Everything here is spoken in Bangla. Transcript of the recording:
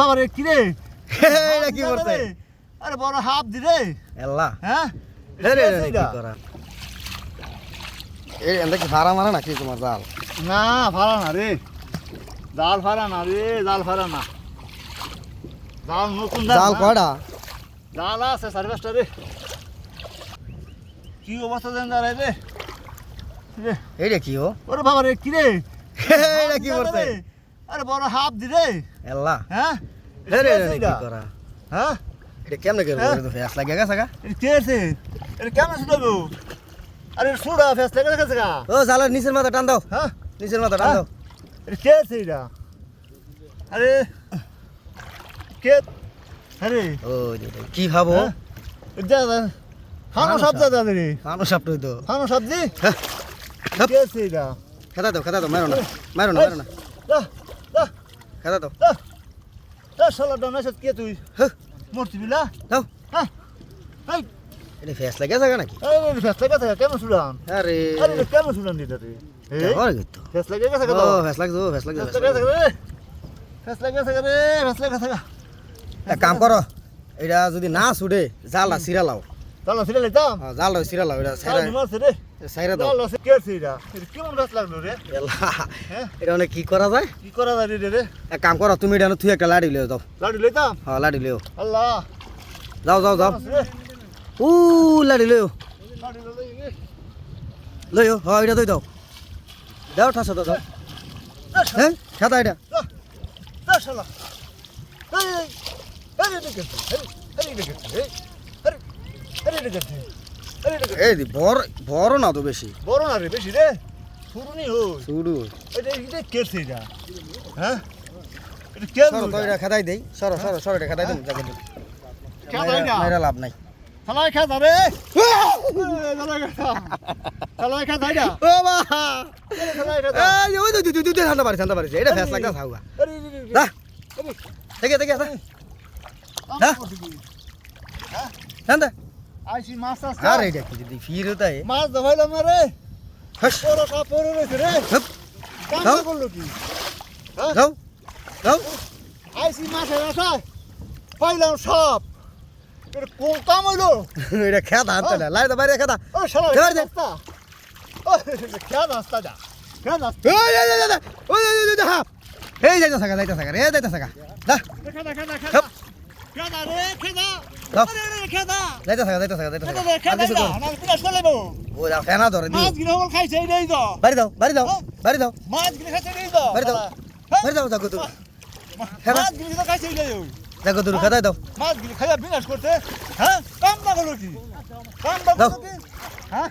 বাবা রে কি রে? এটা কি করছে? আরে বড় হাফ দি রে। এল্লা। হ্যাঁ? রে রে কি রে, করা এই কি ভাড়া মারা নাকি তোমার জাল? না ফারা না রে। জাল ফারা না রে জাল ফারা না। জাল নতুন জাল কয়টা? জাল আছে পাঁচটা রে। কি অবস্থা দেন দাঁড়ায় রে। রে, এইটা কি ও? ওরে বাবা রে কি রে? এটা কি করছে? আরে বড় হাফ দি রে। এল্লা। হ্যাঁ? রে রে কি? করা? হ্যাঁ? এটা কেমনে করব? হ্যাঁ? তো ফ্যাস লাগে গেছে গা? এটা কে আছে এটা কেমন শুধাবো? আরে ফেস লেগে গেছে গা? ও জালের নিচের মাথা টান দাও। হ্যাঁ? নিচের মাথা টান দাও। এটা কে আছে এটা। আরে কে আরে। ও কি খাব হ্যাঁ? এটা খানো খানো সব সব। দাদা রে। মানুষ সাপটই তো খানো সবজি হ্যাঁ। কে আছে এটা। খেদা দাও খেদা দাও মারো না। মারো না মারো না। খেদা দাও। শালা ডানা সাথে কে তুই? হ্যাঁ। মরতি বিলা? দাও। হ্যাঁ। এটা ফ্যাস লাগে গা নাকি? ফেস লেগে গেছে কেমন শুড়ান আরে। আরে কেমন এই। কেমন গেতো ফেস লেগে গেছে ও কত ফ্যাস লাগছে ফ্যাস ফেস ফ্যাস লেগে ফেস লেগে গেছে রে ফেস লেগে গেছে এক কাম করো এটা যদি না ছুটে জালটা সিরা লাও। চলো ফিরে লইতাম জালটা সিরা লাও এটা সাইরা সাইরা সাইরা দাও কে এটা কেমন গাছ লাগল রে হ্যাঁ এটা অনেক কি করা যায় কি করা যায় রে রে এক কাম করো তুমি এটা তুই একটা লাড়ি লিও যাও লাড়ি লইতাম হ্যাঁ লাড়ি লিও আল্লাহ যাও যাও যাও। উ লাড়ি লিও লাড়ি লই রে লইও হ্যাঁ এটা তুই দাও দাও ঠাসা দাও দাও হ্যাঁ খাতা এটা শালা আরে আরে আরে এই আরে আরে দেখে আরে দেখে এই বড় বড় না তো বেশি। বড় না রে বেশি রে। শুরুনি হই। শুরু এটা এটা কেছে এটা। হ্যাঁ? এটা কে সরো তো এটা খাতাই দেই? সরো সরো সরো এটা খাতাই দিন জায়গা দিন খাতাই না। মেরা লাভ নাই। থালায় খা রে। থালায় খা খা দাইডা ও থালায় এই ওই দুই দুই দুই ঠান্ডা পারিস ঠান্ডা পারিস এটা ফ্যাস লাগা খাওয়া দা দেখে দেখে হ্যাঁ? ঠান্ডা। আইসি মাছ চাষ আর এটা কি যদি ফির হতাই মাছ ধরাইলাম না রে হস বড় কাপড় রয়েছে রে হপ কাম। করল কি হ্যাঁ? যাও যাও আইসি মাছের আশায় পাইলাম সব কোন কাম হইল এটা খেতা আনতে না লাই বাইরে খেতা ও শালা ধর দে। রাস্তা ও যা খেয়া ওই হাপ এই যাইতা যাইতা রে যাইতা দা খেদা খেদা খেদা খেদা রে খেদা দাও। আরে রে খেদা যাইতা থাকা যাইতা থাকা যাইতা খেদা থাকা রে আর খেদা কিছু না কর না পিলাস করে লেবো ও দাও মাছ হল গিনে খাইয়া বিনাশ করতে হ্যাঁ কাম না করল কি কাম না দাও। কি হ্যাঁ